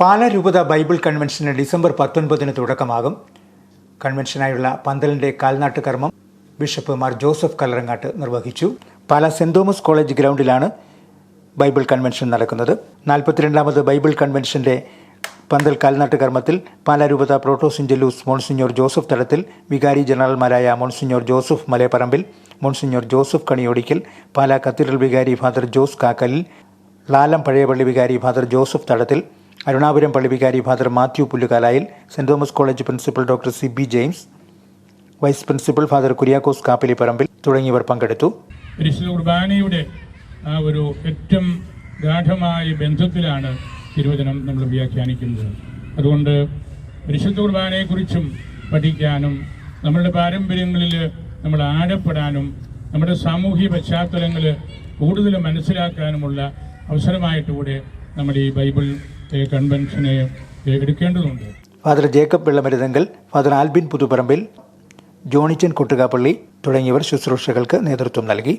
പാലാ രൂപത Bible കൺവെൻഷന് December പത്തൊൻപതിന് തുടക്കമാകും. കൺവെൻഷനായുള്ള പന്തലിന്റെ കാൽനാട്ട് കർമ്മം ബിഷപ്പ് മാർ ജോസഫ് കല്ലറങ്ങാട്ട് നിർവഹിച്ചു. പാല സെന്റ് തോമസ് കോളേജ് ഗ്രൗണ്ടിലാണ് ബൈബിൾ കൺവെൻഷൻ നടക്കുന്നത്. നാൽപ്പത്തിരണ്ടാമത് ബൈബിൾ കൺവെൻഷന്റെ പന്തൽ കാൽനാട്ട് കർമ്മത്തിൽ പാലാരൂപത പ്രോട്ടോസിഞ്ചലൂസ് മോൺസിഞ്ഞോർ ജോസഫ് തലത്തിൽ വികാരി ജനറൽമാരായ monsignor Joseph Malayaparambil monsignor Joseph Kaniyodickal Pala cathedral വികാരി ഫാദർ ജോസ് കാക്കലിൽ ലാലം പഴയപള്ളി വികാരി father Joseph Thadathil Arunapuram പള്ളിവികാരി father Mathew Pullukalayil saint Thomas college principal doctor C B James vice principal father Kuriakose Kappiliparambil തുടങ്ങിയവർ പങ്കെടുത്തു. കുർബാനയുടെ ആ ഒരു ഏറ്റവും ഗാഠമായ ബന്ധത്തിലാണ് തിരുവചനം നമ്മൾ വ്യാഖ്യാനിക്കുന്നത്. അതുകൊണ്ട് പരിശുദ്ധ കുർബാനയെക്കുറിച്ചും പഠിക്കാനും നമ്മളുടെ പാരമ്പര്യങ്ങളിൽ നമ്മൾ ആഴപ്പെടാനും നമ്മുടെ സാമൂഹിക പശ്ചാത്തലങ്ങൾ കൂടുതൽ മനസ്സിലാക്കാനുമുള്ള അവസരമായിട്ട് കൂടെ നമ്മൾ ഈ ബൈബിൾ കൺവെൻഷനെ എടുക്കേണ്ടതുണ്ട്. Father Jacob Vellamaruthunkal father Albin Puthuparambil Johnichan Kottukappally തുടങ്ങിയവർ ശുശ്രൂഷകൾക്ക് നേതൃത്വം നൽകി.